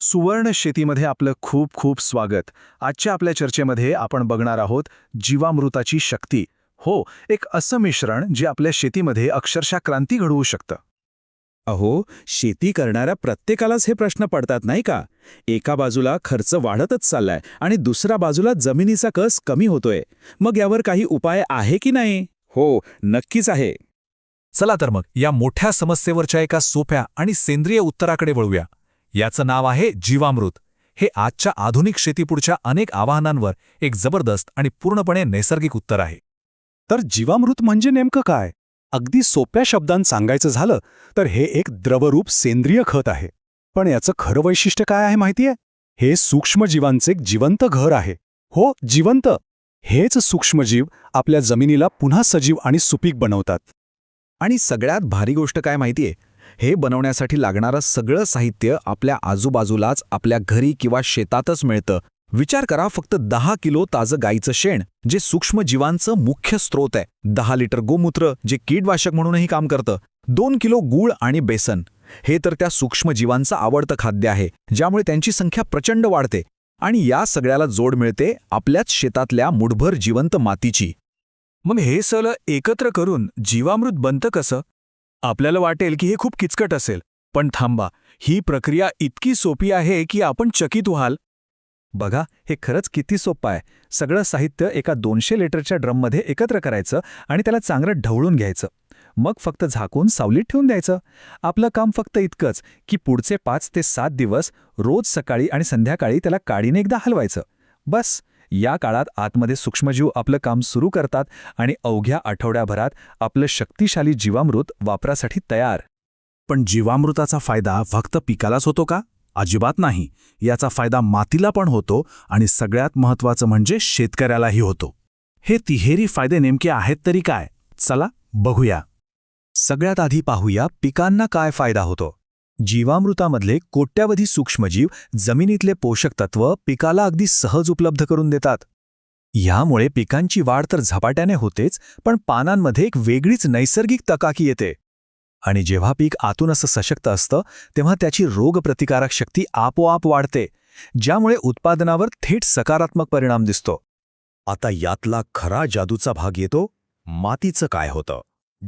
सुवर्ण शेतीमध्ये आपलं खूप खूप स्वागत. आजच्या आपल्या चर्चेमध्ये आपण बघणार आहोत जीवामृताची शक्ती. हो एक असं मिश्रण जे आपल्या शेतीमध्ये अक्षरशः क्रांती घडवू शकतं. अहो शेती करणाऱ्या प्रत्येकालाच हे प्रश्न पडतात नाही का? एका बाजूला खर्च वाढतच चाललाय आणि दुसऱ्या बाजूला जमिनीचा कस कमी होतोय. मग यावर काही उपाय आहे की नाही? हो नक्कीच आहे. चला तर मग या मोठ्या समस्येवरच्या एका सोप्या आणि सेंद्रिय उत्तराकडे वळूया. याचं नाव आहे जीवामृत. हे आजच्या आधुनिक शेतीपुढच्या अनेक आवाहनांवर एक जबरदस्त आणि पूर्णपणे नैसर्गिक उत्तर आहे. तर जीवामृत म्हणजे नेमकं काय? अगदी सोप्या शब्दांत सांगायचं झालं तर हे एक द्रवरूप सेंद्रिय खत आहे. पण याचं खरं वैशिष्ट्य काय आहे माहितीये? हे सूक्ष्मजीवांचे एक जिवंत घर आहे. हो जिवंत! हेच सूक्ष्मजीव आपल्या जमिनीला पुन्हा सजीव आणि सुपीक बनवतात. आणि सगळ्यात भारी गोष्ट काय माहितीये? हे बनवण्यासाठी लागणारं सगळं साहित्य आपल्या आजूबाजूलाच आपल्या घरी किंवा शेतातच मिळतं. विचार करा फक्त दहा किलो ताजं गाईचं शेण जे सूक्ष्मजीवांचं मुख्य स्रोत आहे. दहा लिटर गोमूत्र जे कीडवाशक म्हणूनही काम करतं. दोन किलो गूळ आणि बेसन. हे तर त्या सूक्ष्मजीवांचं आवडतं खाद्य आहे ज्यामुळे त्यांची संख्या प्रचंड वाढते आणि या सगळ्याला जोड मिळते आपल्याच शेतातल्या मुठभर जिवंत मातीची. मग हे सगळं एकत्र करून जीवामृत बनतं कसं? आपल्याला वाटेल की हे खूप किचकट असेल पण थांबा ही प्रक्रिया इतकी सोपी आहे की आपण चकित व्हाल. बघा हे खरंच किती सोपं आहे. सगळं साहित्य एका दोनशे लिटरच्या ड्रममध्ये एकत्र करायचं आणि त्याला चांगलं ढवळून घ्यायचं. मग फक्त झाकून सावलीत ठेवून द्यायचं. आपलं काम फक्त इतकंच की पुढचे पाच ते सात दिवस रोज सकाळी आणि संध्याकाळी त्याला काडीने एकदा हलवायचं. बस. या काळात आतमध्ये सूक्ष्मजीव आपलं काम सुरू करतात आणि अवघ्या आठवड्याभरात आपलं शक्तिशाली जीवामृत वापरासाठी तयार. पण जीवामृताचा फायदा फक्त पिकालाच होतो का? अजिबात नाही. याचा फायदा मातीला पण होतो आणि सगळ्यात महत्त्वाचं म्हणजे शेतकऱ्यालाही होतो. हे तिहेरी फायदे नेमके आहेत तरी काय? चला बघूया. सगळ्यात आधी पाहूया पिकांना काय फायदा होतो. जीवामृतामधले कोट्यावधी सूक्ष्मजीव जमिनीतले पोषक तत्व पिकाला अगदी सहज उपलब्ध करून देतात. ह्यामुळे पिकांची वाढ तर झपाट्याने होतेच पण पानांमध्ये एक वेगळीच नैसर्गिक तकाकी येते. आणि जेव्हा पीक आतून असं सशक्त असतं तेव्हा त्याची रोगप्रतिकारक शक्ती आपोआप वाढते ज्यामुळे उत्पादनावर थेट सकारात्मक परिणाम दिसतो. आता यातला खरा जादूचा भाग येतो मातीचं काय होतं?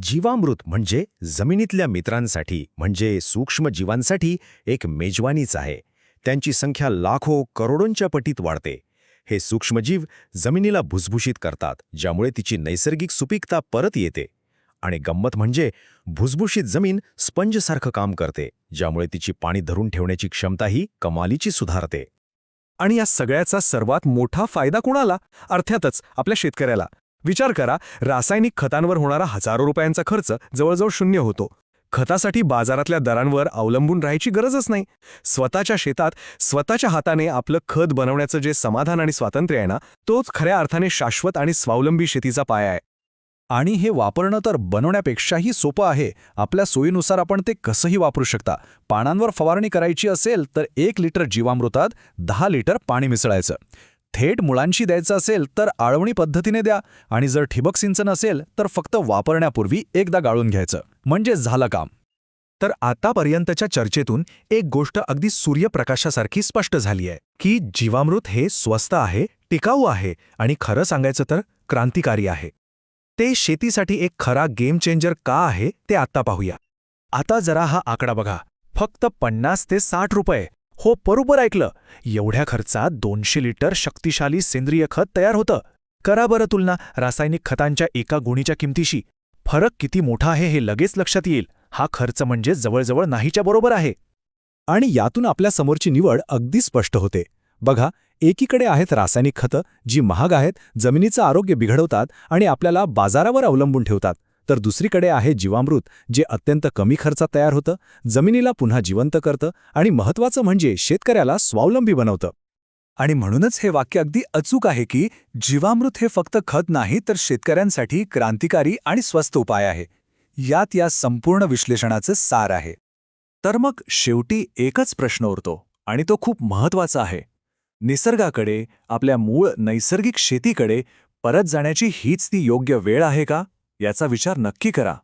जीवामृत म्हणजे जमिनीतल्या मित्रांसाठी म्हणजे सूक्ष्म जीवांसाठी एक मेजवानीच आहे. त्यांची संख्या लाखो करोडोंच्या पटीत वाढते. हे सूक्ष्मजीव जमिनीला भुसभुशीत करतात ज्यामुळे तिची नैसर्गिक सुपीकता परत येते. आणि गंमत म्हणजे भुसभुशीत जमीन स्पंजसारखं काम करते ज्यामुळे तिची पाणी धरून ठेवण्याची क्षमताही कमालीची सुधारते. आणि या सगळ्याचा सर्वात मोठा फायदा कोणाला? अर्थातच आपल्या शेतकऱ्याला. विचार करा रासायनिक खतांवर होणारा हजारो रुपयांचा खर्च जवळजवळ शून्य होतो. खतासाठी बाजारातल्या दरांवर अवलंबून राहायची गरजच नाही. स्वतःच्या शेतात स्वतःच्या हाताने आपलं खत बनवण्याचं जे समाधान आणि स्वातंत्र्य आहे ना तोच खऱ्या अर्थाने शाश्वत आणि स्वावलंबी शेतीचा पाया आहे. आणि हे वापरणं तर बनवण्यापेक्षाही सोपं आहे. आपल्या सोयीनुसार आपण ते कसंही वापरू शकता. पानांवर फवारणी करायची असेल तर एक लिटर जीवामृतात दहा लिटर पाणी मिसळायचं. थेट मुळांशी द्यायचं असेल तर आळवणी पद्धतीने द्या आणि जर ठिबक सिंचन असेल तर फक्त वापरण्यापूर्वी एकदा गाळून घ्यायचं. म्हणजे झालं काम. तर आतापर्यंतच्या चर्चेतून एक गोष्ट अगदी सूर्यप्रकाशासारखी स्पष्ट झाली आहे की जीवामृत हे स्वस्त आहे टिकाऊ आहे आणि खरं सांगायचं तर क्रांतिकारी आहे. ते शेतीसाठी एक खरा गेम चेंजर का आहे ते आत्ता पाहूया. आता जरा हा आकडा बघा. फक्त पन्नास ते साठ रुपये. हो बरोबर ऐकलं. एवढ्या खर्चात दोनशे लिटर शक्तिशाली सेंद्रिय खत तयार होतं. करा बरं तुलना रासायनिक खतांच्या एका गुणीच्या किमतीशी. फरक किती मोठा आहे हे लगेच लक्षात येईल. हा खर्च म्हणजे जवळजवळ नाहीच्या बरोबर आहे. आणि यातून आपल्या समोरची निवड अगदी स्पष्ट होते. बघा एकीकडे आहेत रासायनिक खतं जी महाग आहेत जमिनीचं आरोग्य बिघडवतात आणि आपल्याला बाजारावर अवलंबून ठेवतात. तर दुसरीकडे आहे जीवामृत जे अत्यंत कमी खर्चात तयार होतं जमिनीला पुन्हा जिवंत करतं आणि महत्त्वाचं म्हणजे शेतकऱ्याला स्वावलंबी बनवतं. आणि म्हणूनच हे वाक्य अगदी अचूक आहे की जीवामृत हे फक्त खत नाही तर शेतकऱ्यांसाठी क्रांतिकारी आणि स्वस्त उपाय आहे. यात या संपूर्ण विश्लेषणाचं सार आहे. तर मग शेवटी एकच प्रश्न उरतो आणि तो खूप महत्त्वाचा आहे. निसर्गाकडे आपल्या मूळ नैसर्गिक शेतीकडे परत जाण्याची हीच ती योग्य वेळ आहे का? याचा विचार नक्की करा.